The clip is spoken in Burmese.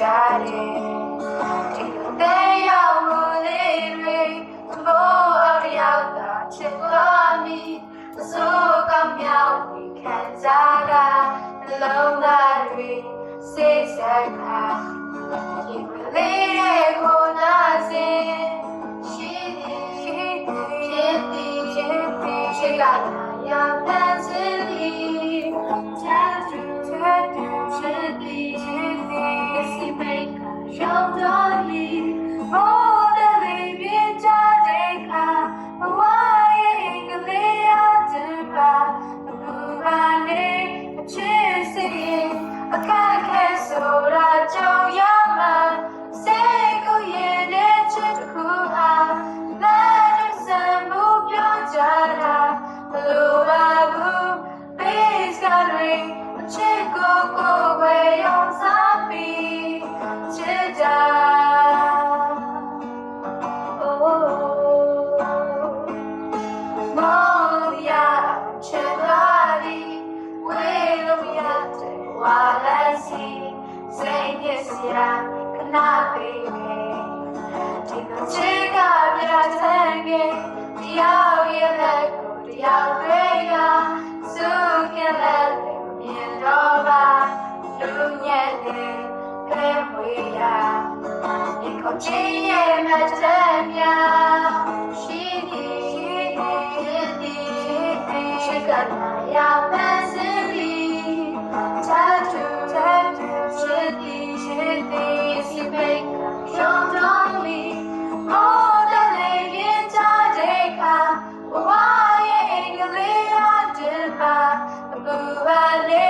they chatting They are moving, more of the outer check on me So come out, we can zaga Alone that we say, say, Keep related, hold us in ရှိသည်ရှိသည်ရှိသည်ရှိသည်ရှိကနာယပန်းစင်သည် ရာခဏပေးမယ်ဒီမချေကပြဆန်းခဲ့တယောက်ရဲ့လက်ကိုတယောက်တွေကစုခဲ့လက်ကိုမြင်တော့ပါလူညံ့တဲ့ခဲမွေရာဒီကိုချေရဲ့မချမ်းများရှိသည်ရှိသည်ရှိသည်ရှိကနာရပါစေ around